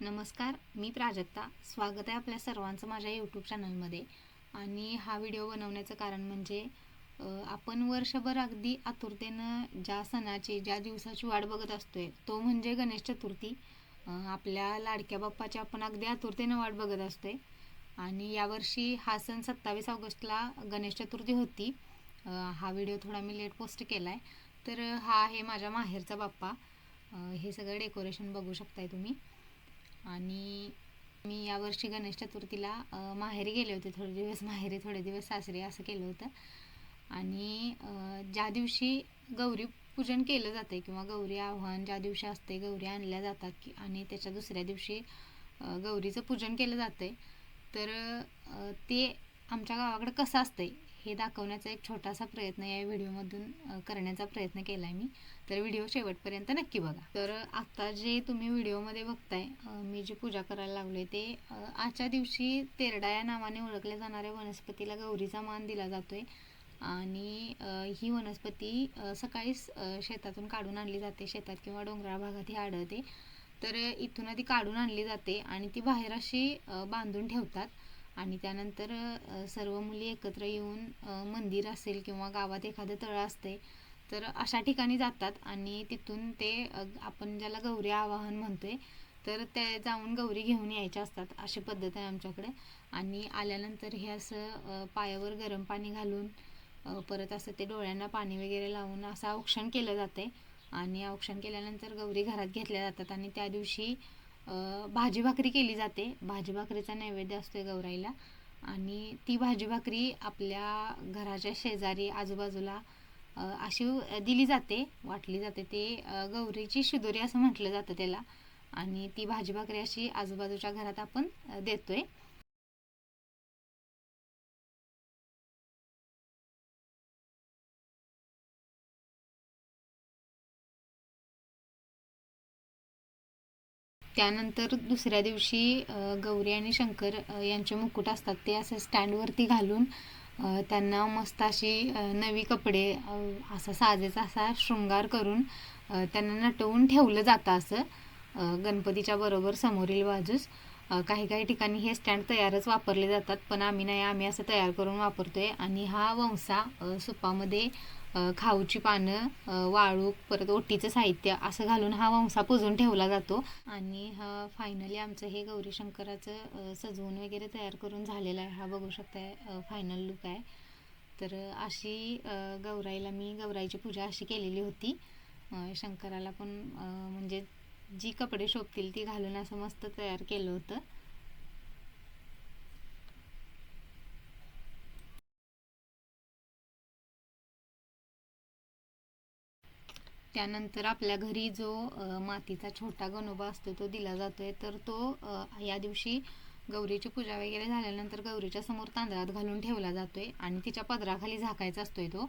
नमस्कार मी प्राजक्ता. स्वागत आहे आपल्या सर्वांचं माझ्या यूट्यूब चॅनलमध्ये आणि हा व्हिडिओ बनवण्याचं कारण म्हणजे आपण वर्षभर अगदी आतुरतेनं ज्या सणाची ज्या दिवसाची वाट बघत असतोय तो म्हणजे गणेश चतुर्थी. आपल्या लाडक्या बाप्पाची आपण अगदी आतुरतेनं वाट बघत असतोय. आणि यावर्षी हा सण सत्तावीस ऑगस्टला गणेश चतुर्थी होती. हा व्हिडिओ थोडा मी लेट पोस्ट केला आहे तर हा आहे माझ्या माहेरचा बाप्पा. हे सगळं डेकोरेशन बघू शकताय तुम्ही. आणि मी यावर्षी गणेश चतुर्थीला माहेरी गेले होते थोडे दिवस माहेरी थोडे दिवस सासरी असं केलं होतं. आणि ज्या दिवशी गौरी पूजन केलं जातं किंवा गौरी आव्हान ज्या दिवशी असते गौरी आणल्या जातात की आणि त्याच्या दुसऱ्या दिवशी गौरीचं पूजन केलं जातं तर ते आमच्या गावाकडं कसं असतंय हे दाखवण्याचा एक छोटासा प्रयत्न या व्हिडिओमधून करण्याचा प्रयत्न केला आहे मी. तर व्हिडिओ शेवटपर्यंत नक्की बघा. तर आत्ता जे तुम्ही व्हिडिओमध्ये बघताय मी जी पूजा करायला लागले ते आजच्या दिवशी तेरडा या नावाने ओळखल्या जाणाऱ्या वनस्पतीला गौरीचा मान दिला जातोय. आणि ही वनस्पती सकाळीच शेतातून काढून आणली जाते. शेतात किंवा डोंगराळ भागात ही आढळते. तर इथून ती काढून आणली जाते आणि ती बाहेर अशी बांधून ठेवतात. आणि त्यानंतर सर्व मुली एकत्र येऊन मंदिर असेल किंवा गावात एखादं तळं असते तर अशा ठिकाणी जातात. आणि तिथून ते आपण ज्याला गौरी आवाहन म्हणतोय तर ते जाऊन गौरी घेऊन यायच्या असतात. अशी पद्धत आहे आमच्याकडे. आणि आल्यानंतर हे असं पायावर गरम पाणी घालून परत असं ते डोळ्यांना पाणी वगैरे लावून असं औक्षण केलं जातं आहे आणि औक्षण केल्यानंतर गौरी घरात घेतल्या जातात. आणि त्या दिवशी भाजी भाकरी केली जाते. भाजी भाकरीचा नैवेद्य असतोय गौराईला. आणि ती भाजी भाकरी आपल्या घराच्या शेजारी आजूबाजूला अशी दिली जाते वाटली जाते ते गौरीची शिदोरी असं म्हटलं जातं त्याला. आणि ती भाजी भाकरी अशी आजूबाजूच्या घरात आपण देतो देतोय. त्यानंतर दुसऱ्या दिवशी गौरी आणि शंकर यांचे मुकुट असतात ते असं स्टँडवरती घालून त्यांना मस्त अशी नवी कपडे असा साजेचा असा शृंगार करून त्यांना नटवून ठेवलं जातं असं गणपतीच्या बरोबर समोरील बाजूस. काही काही ठिकाणी हे स्टँड तयारच वापरले जातात पण आम्ही नाही आम्ही असं तयार करून वापरतोय. आणि हा वंसा सुपामध्ये खाऊची पानं वाळूक वाळू परत ओटीचं साहित्य असं घालून हा वंसा पुजून ठेवला जातो. आणि हा फायनली आमचं हे गौरी शंकराचं सजवून वगैरे तयार करून झालेलं आहे. हा बघू शकताय फायनल लुक आहे. तर अशी गौराईला मी गौराईची पूजा अशी केलेली होती. शंकराला पण म्हणजे जी कपडे शोभतील ती घालून असं मस्त तयार केलं होतं. त्यानंतर आपल्या घरी जो मातीचा छोटा गणोबा असतो तो दिला जातोय. तर तो या दिवशी गौरीची पूजा वगैरे झाल्यानंतर गौरीच्या समोर तांदळात घालून ठेवला जातोय आणि तिच्या पदराखाली झाकायचा असतोय तो.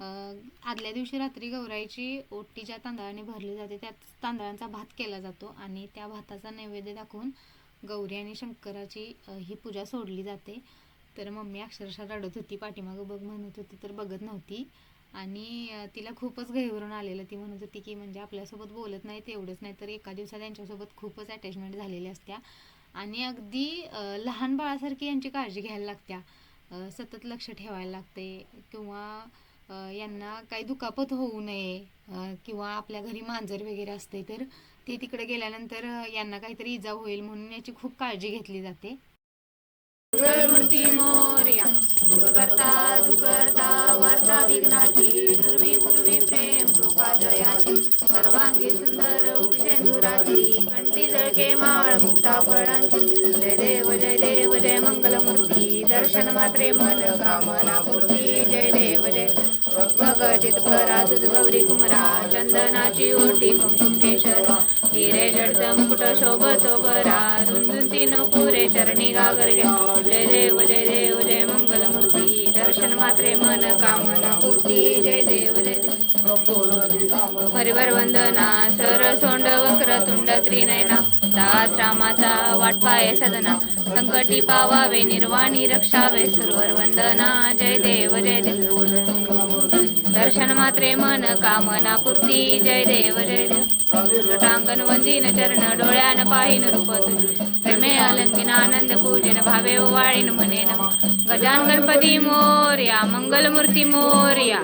आदल्या दिवशी रात्री गौराईची ओटी ज्या तांदळाने भरली जाते. त्या तांदळांचा भात केला जातो आणि त्या भाताचा नैवेद्य दाखवून गौरी आणि शंकराची ही पूजा सोडली जाते. तर मम्मी अक्षरशः रडत होती पाठीमागं बघ म्हणत होती तर बघत नव्हती. आणि तिला खूपच गहिवरून आलेलं ती म्हणत होती की म्हणजे आपल्यासोबत बोलत नाही तेवढंच नाही तर एका दिवसात त्यांच्यासोबत खूपच अटॅचमेंट झालेली असत्या. आणि अगदी लहान बाळासारखी यांची काळजी घ्यायला लागत्या. सतत लक्ष ठेवायला लागते किंवा यांना काही दुखापत होऊ नये किंवा आपल्या घरी मांजर वगैरे असते तर ते तिकडे गेल्यानंतर यांना काहीतरी इजा होईल म्हणून याची खूप काळजी घेतली जाते. मूर्ती मोर्या करता दुःख करता वार्ता विघ्नाची दुर्वी पूर्वी प्रेम कृपा जयाची सर्वांगी सुंदर उपशेंदुराची कंठी जळके माळ मुक्ता फळांची जय देव जय देव जय मंगलमूर्ती दर्शन मात्रे मन कामना पूर्ती भगजित भरा तुझ गौरी कुमरा चंदनाची ओटी कुमकुम केशर हिरे जडत मुकुट शोभतो भरा रुंदून तीन पुरे चरणी गागर घ्या. जय देव जय देव जय मंगल मूर्ती दर्शन मात्रे मन कामना पूर्ती जय देव जय देव. परिवार वंदना सर सोंड वक्र तुंड त्रिनयना दास रामाचा वाटपाय सदना संकटी पावावे निर्वाणी रक्षावे सुरवर वंदना जय देव. दर्शन मात्रे मन कामना पूर्ती. जय देव जय देव. लोटांगण वंदीन चरण डोळ्यान पाहिन रूप प्रेमे अलंकिन आनंद पूजन भावे वाळीन म्हणे नम. गजान गणपती मोर्या मंगलमूर्ती मोर्या.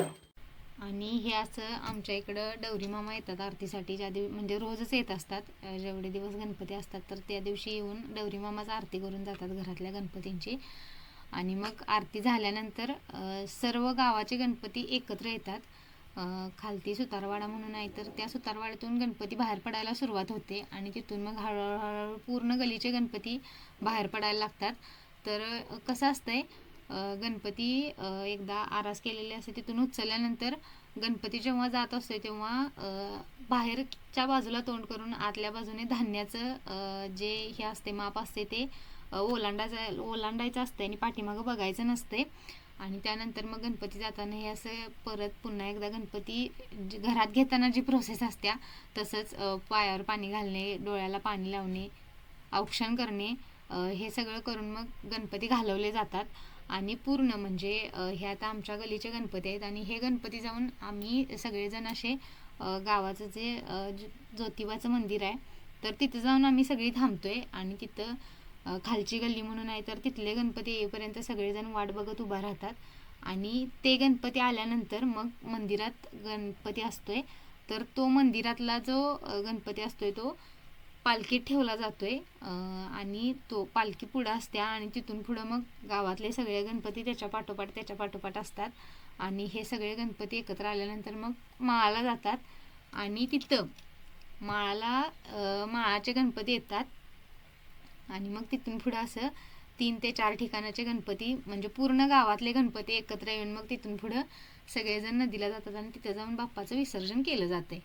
आणि हे असं आमच्या इकडं डवरी मामा येतात आरतीसाठी. ज्या दिवशी म्हणजे रोजच येत असतात. जेवढे दिवस गणपती असतात तर त्या दिवशी येऊन डवरी मामाच आरती करून जातात घरातल्या गणपतींची. आणि मग आरती झाल्यानंतर सर्व गावाचे गणपती एकत्र येतात. खालती सुतारवाडा म्हणून आहे तर त्या सुतारवाड्यातून गणपती बाहेर पडायला सुरुवात होते आणि तिथून मग हळूहळू पूर्ण गलीचे गणपती बाहेर पडायला लागतात. तर कसं असतंय आहे गणपती एकदा आरास केलेले असते तिथून उचलल्यानंतर गणपती जेव्हा जात असतो तेव्हा बाहेरच्या बाजूला तोंड करून आतल्या बाजूने धान्याचं जे हे असते माप असते ते ओलांडायचं ओलांडायचं असतं आणि पाठीमागं बघायचं नसते आणि त्यानंतर मग गणपती जाताना हे असं परत पुन्हा एकदा गणपती जे घरात घेताना जी प्रोसेस असत्या तसंच पायावर पाणी घालणे डोळ्याला पाणी लावणे औक्षण करणे हे सगळं करून मग गणपती घालवले जातात. आणि पूर्ण म्हणजे हे आता आमच्या गलीचे गणपती आहेत आणि हे गणपती जाऊन आम्ही सगळेजण असे गावाचं जे ज्योतिबाचं मंदिर आहे तर तिथं जाऊन आम्ही सगळी थांबतो आहे आणि तिथं खालची गल्ली म्हणून आहे तर तिथले गणपती येईपर्यंत सगळेजण वाट बघत उभा राहतात. आणि ते गणपती आल्यानंतर मग मंदिरात गणपती असतोय. तर तो मंदिरातला जो गणपती गणपती असतोय तो पालखीत ठेवला जातोय. आहे आणि तो पालखी पुढं असत्या आणि तिथून पुढं मग गावातले सगळे गणपती त्याच्या पाठोपाठ त्याच्या पाठोपाठ असतात. आणि हे सगळे गणपती एकत्र आल्यानंतर मग माळाला जातात. आणि तिथं माळाला माळाचे गणपती येतात. आणि मग तिथून पुढं असं तीन ते चार ठिकाणाचे गणपती म्हणजे पूर्ण गावातले गणपती एकत्र येऊन मग तिथून पुढं सगळेजण नदीला जातात आणि तिथं जाऊन बाप्पाचं विसर्जन केलं जाते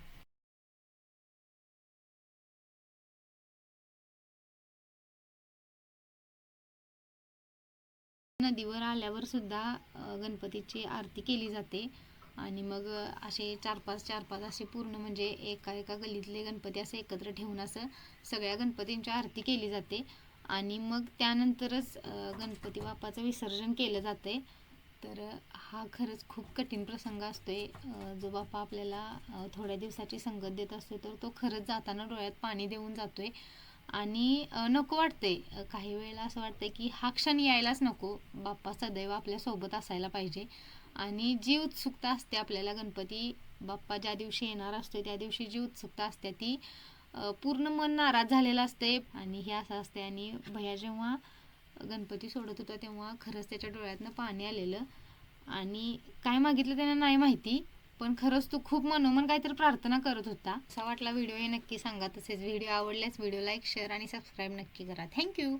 नदीवर आल्यावर सुद्धा गणपतीची आरती केली जाते. आणि मग असे चार पाच चार पाच असे पूर्ण म्हणजे एका एका गल्लीतले गणपती असे एकत्र ठेवून असं सगळ्या गणपतींची आरती केली जाते. आणि मग त्यानंतरच गणपती बाप्पाचं विसर्जन केलं जाते तर हा खरंच खूप कठीण प्रसंग असतोय. आहे जो बाप्पा आपल्याला थोड्या दिवसाची संगत देत असतो तर तो खरंच जाताना डोळ्यात पाणी देऊन जातोय. आणि नको नको आहे काही वेळेला असं वाटतंय की हा क्षण यायलाच नको. बाप्पा सदैव आपल्यासोबत असायला पाहिजे. आणि जी उत्सुकता असते आपल्याला गणपती बाप्पा ज्या दिवशी येणार असतो त्या दिवशी जी उत्सुकता असते ती पूर्ण मन नाराज झालेलं असते. आणि हे असं असते आणि भैया जेव्हा गणपती सोडत होता तेव्हा खरंच त्याच्या डोळ्यातनं पाणी आलेलं. आणि काय मागितलं त्यांना नाही माहिती पण खरंच तो खूप मनोमन काहीतरी प्रार्थना करत होता. असा वाटला व्हिडिओ हे नक्की सांगा. तसेच व्हिडिओ आवडल्यास व्हिडिओ लाईक शेअर आणि सबस्क्राईब नक्की करा. Thank you!